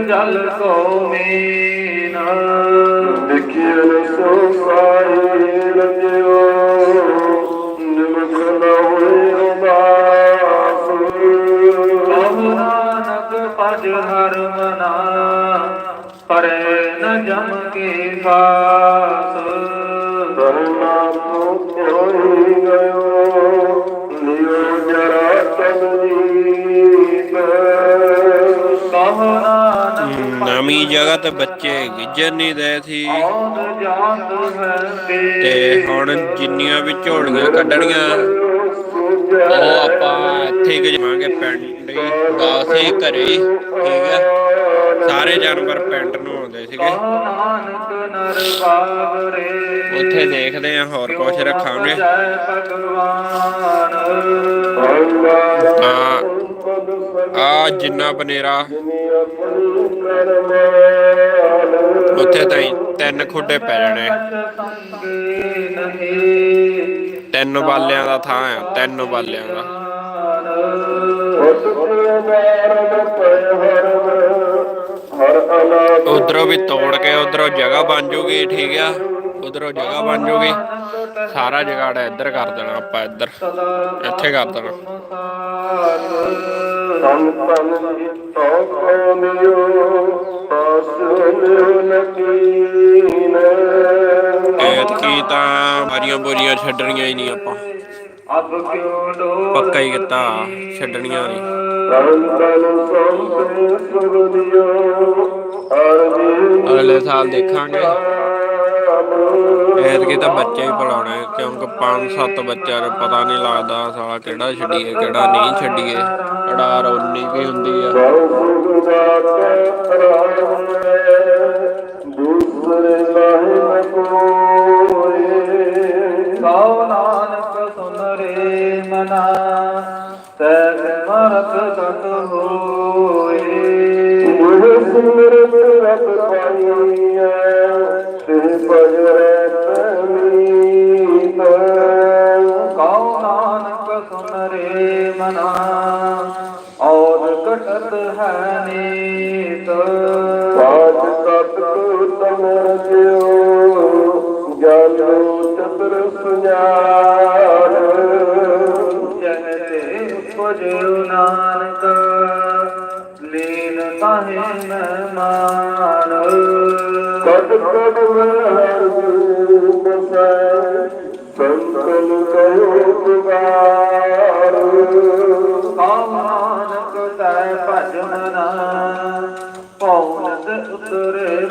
ਜਲ ਕੋ ਮੀਨ। ਦੇਖਿਆ ਸੋ ਸਾਈ ਰਜਿਓ ਨਿਮਖ ਨਾ ਹੋਏ ਨਾਨਕ ਭਜ ਹਰ ਮਨਾ ਪਰੇ ਨ ਜਮ ਕੀ ਫਾਸ ਨਵੀਂ ਜਗ੍ਹਾ ਤੇ ਬੱਚੇ ਗਿੱਜਰ ਨਹੀਂ ਦੇ ਸੀ। ਤੇ ਹੁਣ ਜਿੰਨੀਆਂ ਵੀ ਝੋਲੀਆਂ ਕੱਢਣੀਆਂ, ਉਹ ਆਪਾਂ ਇੱਥੇ ਹੀ ਪਿੰਡ ਹੀ ਦਾਸੇ ਘਰੇ ਠੀਕ ਹੈ ਸਾਰੇ ਜਾਨਵਰ ਪਿੰਡ ਨੂੰ ਆਉਂਦੇ ਸੀਗੇ। ਉੱਥੇ ਦੇਖਦੇ ਆ ਹੋਰ ਕੁਝ ਰੱਖਾਂਗੇ। ਆ ਜਿੰਨਾ ਬਨੇਰਾ। ਉੱਥੇ ਤਾਂ ਤਿੰਨ ਖੁੱਡੇ ਪੈ ਜਾਣੇ। ਤਿੰਨ ਬਾਲਿਆਂ ਦਾ ਥਾਂ ਆ, ਤਿੰਨ ਬਾਲਿਆਂ ਦਾ। ਉਧਰੋਂ ਵੀ ਤੋੜ ਕੇ ਉਧਰੋਂ ਜਗ੍ਹਾ ਬਣ ਜੂਗੀ ਠੀਕ ਆ? ਉਧਰੋਂ ਜਗ੍ਹਾ ਬਣ ਜੂਗੀ। ਸਾਰਾ ਜਗਾੜ ਇੱਧਰ ਕਰ ਦੇਣਾ ਆਪਾਂ ਇੱਧਰ। ਇੱਥੇ ਕਰ ਦੇਣਾ। ਜਿਤੋ ਨਕੀਨ। ਐਤਕੀ ਤਾਂ ਮਾਰੀਆਂ ਬੋਰੀਆਂ ਛੱਡਣੀਆਂ ਹੀ ਨਹੀਂ ਆਪਾਂ। ਪੱਕਾ ਹੀ ਕੀਤਾ ਛੱਡਣੀਆਂ ਨਹੀਂ। ਅਗਲੇ ਸਾਲ ਦੇਖਾਂਗੇ। ਐਤਕੀ ਤਾਂ ਬੱਚੇ ਹੀ ਪਲਾਉਣੇ ਕਿਉਂਕਿ 5-7 ਬੱਚਿਆਂ ਨੂੰ ਪਤਾ ਨਹੀਂ ਲੱਗਦਾ ਸਾਲਾ ਕਿਹੜਾ ਛੱਡੀਏ, ਕਿਹੜਾ ਨਹੀਂ ਛੱਡੀਏ। ਅਡਾਰ ਉਨੀ ਕੀ ਹੁੰਦੀ ਆ। ਦੂਸਰੇ ਲਾਹੇ ਕੋਏ ਕਉ ਨਾਨਕ ਸੁਨ ਰੇ ਮਨਾ ਉਹ ਸਿਮਰ ਰਤ ਪਾਈਐ ਤੇ ਭਜਰੇ ਤਮੀਤ ਕਉ ਨਾਨਕ ਸੁਨ ਰੇ ਮਨਾ ਔਰ ਕਟਤ ਹੈ ਨੀਤ। ਪਾਜ ਤਤ ਕੋ ਤਮਰ ਜਿਉ ਜਾਨੋ ਚਤੁਰ ਸੁਝਾਰ ਲੀਨ ਤਾਹੇ ਮਹਿਮਾਨ ਕਦ ਕਦ ਹਰ ਗੁਰੂ ਬਸੈ ਸੰਤਨ ਕਹੋ ਪੁਕਾਰ ਕਉ ਤੈ ਭਜਨ ਨਾ ਪਉਨਤ ਉਤਰੇ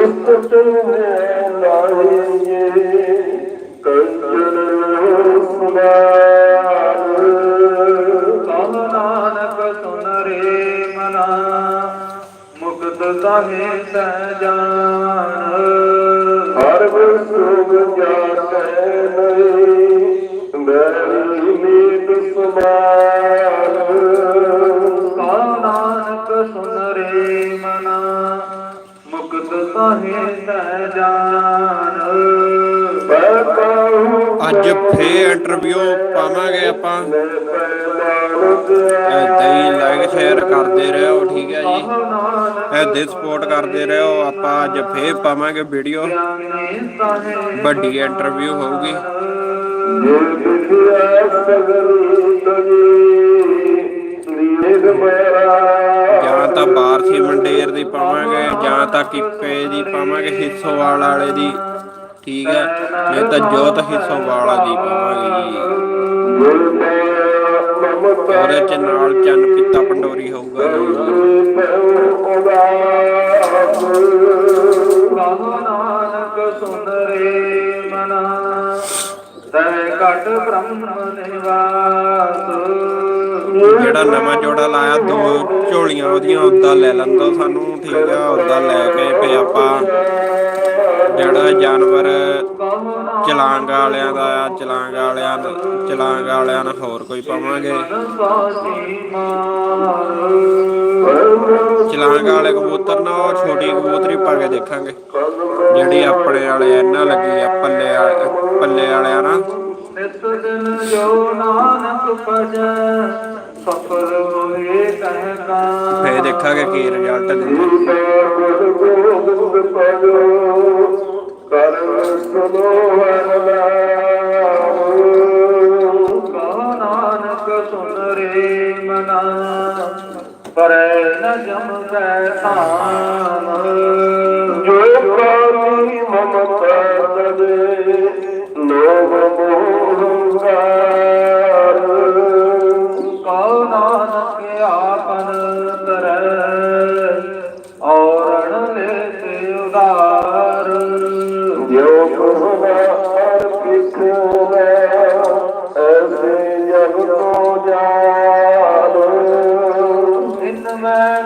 ਉਸਤ ਨੇ ਲਾਈਏ ਕੰਚਨ ਸੁਨਾਰ ਕਉ ਨਾਨਕ ਸੁਨ ਰੇ ਮਨਾ ਮੁਕਤ ਤਾਹੇ ਤੈ ਹਰ ਸੁਖ ਜਾਣੈ ਨਹੀਂ ਮੇਰੀ ਨੀਤ ਸੁਮਾਰ ਅੱਜ ਫੇਰ ਇੰਟਰਵਿਊ ਪਾਵਾਂਗੇ ਆਪਾਂ। ਹੀ ਲਾਈਕ ਸ਼ੇਅਰ ਕਰਦੇ ਰਹੋ ਠੀਕ ਹੈ ਜੀ। ਨਾਨਕ ਏਦਾਂ ਸਪੋਰਟ ਕਰਦੇ ਰਹੋ ਆਪਾਂ ਅੱਜ ਫੇਰ ਪਾਵਾਂਗੇ ਵੀਡੀਓ ਵੱਡੀ ਇੰਟਰਵਿਊ ਹੋਊਗੀ। ਜੇ ਜਾਂ ਤਾਂ ਬਾਰਸੀ ਮੰਡੇਰ ਦੀ ਪਾਵਾਂਗੇ ਜਾਂ ਤਾਂ ਕਿੱਪੇ ਦੀ ਪਾਵਾਂਗੇ ਹਿੱਸੋਵਾਲ ਵਾਲੇ ਦੀ ਠੀਕ ਹੈ? ਨਹੀਂ ਤਾਂ ਜੋਤ ਹਿੱਸੋਵਾਲ ਦੀ ਪਾਵਾਂਗੇ ਜੀ। ਉਹਦੇ ਚ ਨਾਲ ਚੰਨ ਪੀਤਾ ਪੰਡੋਰੀ ਹੋਊਗਾ ਤੈ ਘਟ ਬ੍ਰਹਮ ਨਿਵਾਸ। ਜਿਹੜਾ ਨਵਾਂ ਜੋੜਾ ਲਾਇਆ ਦੋ ਝੋਲੀਆਂ ਉਹਦੀਆਂ ਉਦਾਂ ਲੈ ਲੈਂਦਾ ਸਾਨੂੰ ਠੀਕ ਆ ਉਦਾਂ ਲੈ ਕੇ ਫੇ ਆਪਾਂ ਜਿਹੜਾ ਜਾਨਵਰ ਚਲਾਂਗ ਵਾਲਿਆਂ ਦਾ ਆ ਚਲਾਂਗ ਵਾਲਿਆਂ ਨੂੰ ਚਲਾਂਗ ਵਾਲਿਆਂ ਨੂੰ ਹੋਰ ਕੋਈ ਪਾਵਾਂਗੇ। ਚਲਾਂਗ ਵਾਲੇ ਕਬੂਤਰ ਨਾ, ਉਹ ਛੋਟੀ ਕਬੂਤਰੀ ਪਾ ਕੇ ਦੇਖਾਂਗੇ। ਜਿਹੜੀ ਆਪਣੇ ਵਾਲੇ ਇਹਨਾਂ ਲੱਗੀ ਆ, ਪੱਲੇ ਵਾਲੇ, ਪੱਲੇ ਵਾਲਿਆਂ ਨਾ ਨਿਤ ਦਿਨ ਜੋ ਨਾਨਕ ਭਜੈ ਸਫਲ ਹੋਏ ਕਹਿ ਫੇਰ ਦੇਖਾਂਗੇ ਕੀ ਰਿਜ਼ਲਟ ਦਿੰਦਾ ਗੋਬਿੰਦ ਸੁਨੋ ਹਰਨਾਮ ਕੈ ਥਾਨ ਜੋ ਕਾਮੀ ਮਮਤਾ ਤਦੇ ਲੋਭ ਮੋਹ ਹੰਕਾਰ ਨਾਨਕ ਆਪਨ ਕਰੈ ਔਰਣ ਲੈ ਤੇ ਉਦਾਰ ਜੋ ਕੁਹਵਾਰ ਕਿਸਨੇ ਐਸੇ ਜਗ ਤੋ ਜਾਲ। ਇਨ ਮੈਂ